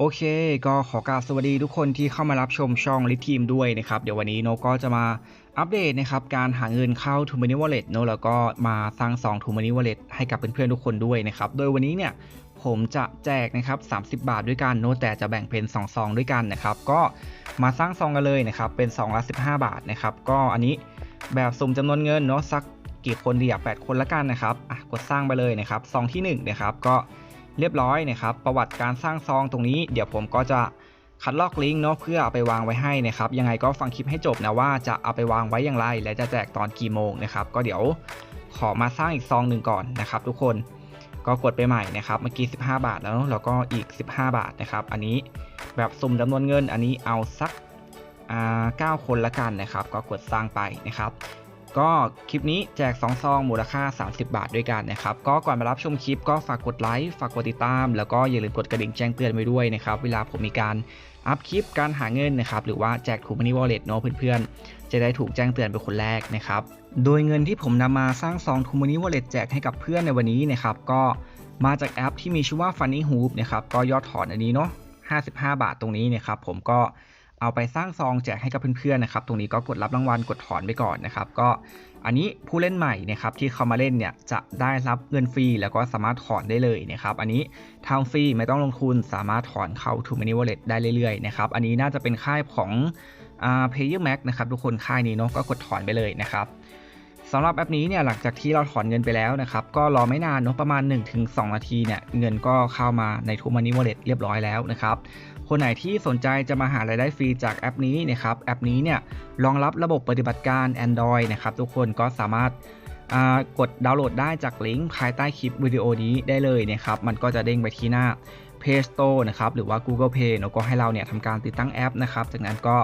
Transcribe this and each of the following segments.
โอเค ก็ขอกราบสวัสดีทุกคนที่เข้ามารับชมช่องลิทีมด้วยนะครับ เดี๋ยววันนี้โนก็จะมาอัปเดตนะครับ การหาเงินเข้า t ูมา n ิ Wallet เนแล้วก็มาสร้างซอง t ูมา n ิ Wallet ให้กับเพื่อนๆทุกคนด้วยนะครับ โดยวันนี้เนี่ยผมจะแจกนะครับ 30 บาทด้วยกันโนแต่จะแบ่งเป็น2ซองด้วยกันนะครับ ก็มาสร้างซองกันเลยนะครับ เป็นซองละ15 บาทนะครับ ก็อันนี้แบบสุ่มจำนวนเงินเนาะสักกี่คนดีอะ8คนละกันนะครับอะกดสร้างไปเลยนะครับซองที่1นะครับก็ เรียบร้อยนะครับ ประวัติการสร้างซองตรงนี้ เดี๋ยวผมก็จะคัดลอกลิงก์เนาะเพื่อเอาไปวางไว้ให้นะครับ ยังไงก็ฟังคลิปให้จบนะว่าจะเอาไปวางไว้อย่างไร และจะแจกตอนกี่โมงนะครับ ก็เดี๋ยวขอมาสร้างอีกซองหนึ่งก่อนนะครับ ทุกคนก็กดไปใหม่นะครับเมื่อกี้ 15 บาทแล้วเนอะแล้วก็อีก 15 บาทนะครับ อันนี้แบบสุ่มจำนวนเงิน อันนี้เอาสักอ่าคนละกันนะครับ ก็กดสร้างไปนะครับ ก็คลิปนี้แจก2ซองมูลค่า 30 บาทด้วยกันนะครับ ก็ก่อนมารับชมคลิปก็ฝากกดไลค์ ฝากกดติดตาม แล้วก็อย่าลืมกดกระดิ่งแจ้งเตือนไว้ด้วยนะครับ เวลาผมมีการอัพคลิปการหาเงินนะครับ หรือว่าแจกทูมานี่วอลเล็ตเนาะเพื่อนๆ จะได้ถูกแจ้งเตือนเป็นคนแรกนะครับ โดยเงินที่ผมนำมาสร้างซองทูมานี่วอลเล็ตแจกให้กับเพื่อนในวันนี้นะครับ ก็มาจากแอปที่มีชื่อว่า Funny Hoop นะครับ ก็ยอดถอนอันนี้เนาะ55 บาทตรงนี้นะครับผมก็ เอาไปสร้างซองแจกให้กับเพื่อนๆนะครับ ตรงนี้ก็กดรับรางวัลกดถอนไปก่อนนะครับ ก็อันนี้ผู้เล่นใหม่นะครับที่เขามาเล่นเนี่ยจะได้รับเงินฟรีแล้วก็สามารถถอนได้เลยนะครับ อันนี้ทำฟรีไม่ต้องลงทุนสามารถถอนเข้า t ู Money Wallet ได้เรื่อยๆนะครับอันนี้น่าจะเป็นค่ายของอ่า Player Max นะครับทุกคนค่ายนี้เนาะก็กดถอนไปเลยนะครับสำหรับแอปนี้เนี่ยหลังจากที่เราถอนเงินไปแล้วนะครับก็รอไม่นานเนาะประมาณ 1-2 นาทีเนี่ยเงินก็เข้ามาใน t ู Money Wallet เรียบร้อยแล้วนะครับ คนไหนที่สนใจจะมาหารายได้ฟรีจากแอปนี้นะครับ แอปนี้เนี่ยรองรับระบบปฏิบัติการ Android นะครับ ทุกคนก็สามารถกดดาวน์โหลดได้จากลิงก์ภายใต้คลิปวิดีโอนี้ได้เลยนะครับ มันก็จะเด้งไปที่หน้า Play Store นะครับ หรือว่า Google Play แล้วก็ให้เราเนี่ยทำการติดตั้งแอปนะครับ จากนั้นก็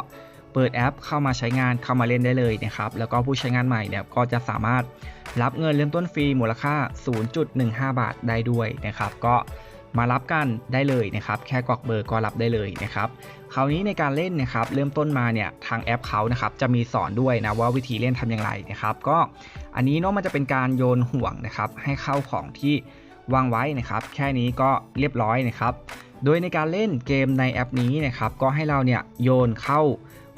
เปิดแอปเข้ามาใช้งานเข้ามาเล่นได้เลยนะครับ แล้วก็ผู้ใช้งานใหม่เนี่ยก็จะสามารถรับเงินเริ่มต้นฟรีมูลค่า 0.15 บาทได้ด้วยนะครับ ก็ มารับกันได้เลยนะครับ แค่กรอกเบอร์ก็รับได้เลยนะครับคราวนี้ในการเล่นนะครับเริ่มต้นมาเนี่ยทางแอปเขานะครับจะมีสอนด้วยนะว่าวิธีเล่นทำอย่างไรนะครับก็อันนี้เนาะมันจะเป็นการโยนห่วงนะครับให้เข้าของที่วางไว้นะครับ แค่นี้ก็เรียบร้อยนะครับ โดยในการเล่นเกมในแอปนี้นะครับก็ให้เราเนี่ยโยนเข้า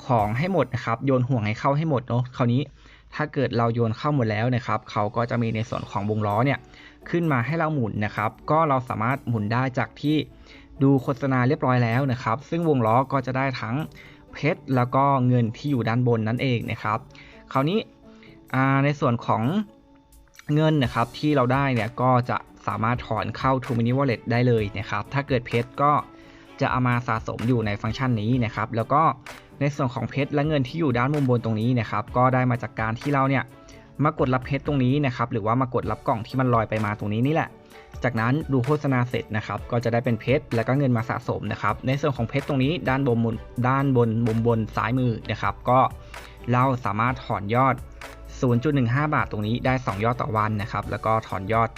ของให้หมดนะครับโยนห่วงให้เข้าให้หมดเนาะคราวนี้ถ้าเกิดเราโยนเข้าหมดแล้วนะครับเขาก็จะมีในส่วนของวงล้อเนี่ย ขึ้นมาให้เราหมุนนะครับ ก็เราสามารถหมุนได้จากที่ดูโฆษณาเรียบร้อยแล้วนะครับ ซึ่งวงล้อก็จะได้ทั้งเพชรแล้วก็เงินที่อยู่ด้านบนนั่นเองนะครับ คราวนี้ในส่วนของเงินนะครับที่เราได้เนี่ยก็จะสามารถถอนเข้า t ู Mini Wallet ได้เลยนะครับ ถ้าเกิดเพชรก็จะเอามาสะสมอยู่ในฟังก์ชันนี้นะครับ แล้วก็ในส่วนของเพชรและเงินที่อยู่ด้านมุมบนตรงนี้นะครับ ก็ได้มาจากการที่เราเนี่ย มากดรับเพชรตรงนี้นะครับหรือว่ามากดรับกล่องที่มันลอยไปมาตรงนี้นี่แหละ จากนั้นดูโฆษณาเสร็จนะครับก็จะได้เป็นเพชรแล้วก็เงินมาสะสมนะครับในส่วนของเพชรตรงนี้ด้านบนด้านบนมุมบนซ้ายมือนะครับก็เราสามารถถอนยอด 0.15 บาทตรงนี้ได้ 2 ยอดต่อวันนะครับแล้วก็ถอนยอด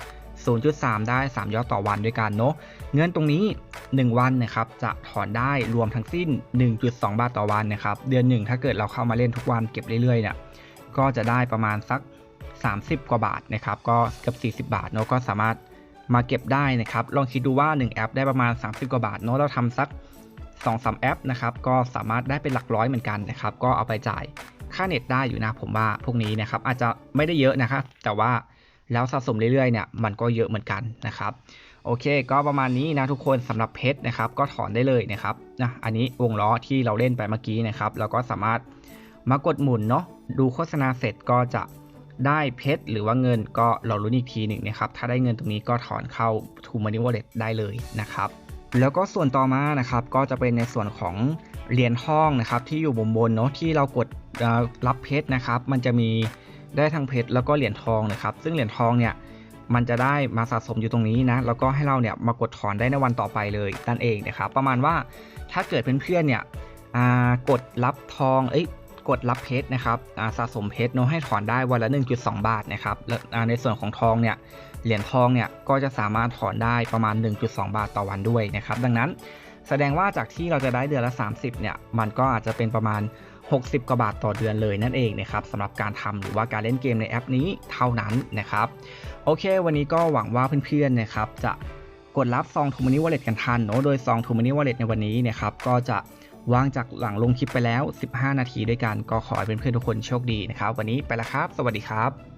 0.3 ได้ 3 ยอดต่อวันด้วยกันเนาะเงินตรงนี้ 1 วันนะครับจะถอนได้รวมทั้งสิ้น 1.2 บาทต่อวันนะครับเดือนหนึ่งถ้าเกิดเราเข้ามาเล่นทุกวันเก็บเรื่อยๆเนี่ย ก็จะได้ประมาณสัก 30 กว่าบาทนะครับ ก็เกือบ40 บาทเนาะก็สามารถมาเก็บได้นะครับ ลองคิดดูว่า 1 แอปได้ประมาณ 30 กว่าบาทเนาะเราทำสัก 2-3 แอปนะครับ ก็สามารถได้เป็นหลักร้อยเหมือนกันนะครับ ก็เอาไปจ่ายค่าเน็ตได้อยู่นะผมว่าพวกนี้นะครับ อาจจะไม่ได้เยอะนะครับ แต่ว่าแล้วสะสมเรื่อยๆเนี่ยมันก็เยอะเหมือนกันนะครับโอเค ก็ประมาณนี้นะทุกคนสำหรับเพชรนะครับ ก็ถอนได้เลยนะครับนะอันนี้วงล้อที่เราเล่นไปเมื่อกี้นะครับแล้วก็สามารถ มากดหมุนเนาะดูโฆษณาเสร็จก็จะได้เพชรหรือว่าเงินก็เราลุ้นอีกทีหนึ่งนะครับ ถ้าได้เงินตรงนี้ก็ถอนเข้า t ู Money Wallet ได้เลยนะครับ แล้วก็ส่วนต่อมานะครับก็จะเป็นในส่วนของเหรียญทองนะครับที่อยู่บนบนเนาะที่เรากดรับเพชรนะครับ มันจะมีได้ทั้งเพชรแล้วก็เหรียญทองนะครับ ซึ่งเหรียญทองเนี่ยมันจะได้มาสะสมอยู่ตรงนี้นะ แล้วก็ให้เราเนี่ยมากดถอนได้ในวันต่อไปเลยนั่นเองนะครับ ประมาณว่าถ้าเกิดเพื่อนๆเนี่ยกดรับทอง เอ้ย กดรับเพชรนะครับสะสมเพชรเนาะให้ถอนได้วันละ 1.2 บาทนะครับแล้วในส่วนของทองเนี่ยเหรียญทองเนี่ยก็จะสามารถถอนได้ประมาณ 1.2 บาทต่อวันด้วยนะครับ ดังนั้นแสดงว่าจากที่เราจะได้เดือนละ 30เนี่ยมันก็อาจจะเป็นประมาณ 60 กว่าบาทต่อเดือนเลยนั่นเองนะครับสำหรับการทำหรือว่าการเล่นเกมในแอปนี้เท่านั้นนะครับโอเค วันนี้ก็หวังว่าเพื่อนๆนะครับจะกดรับซองทูมานี่วอลเล็ตกันทันเนาะโดยซองทูมานี่วอลเล็ตในวันนี้นี่ยครับก็จะ วางจากหลังลงคลิปไปแล้ว 15 นาทีด้วยกันก็ขอให้เพื่อนๆทุกคนโชคดีนะครับ วันนี้ไปละครับ สวัสดีครับ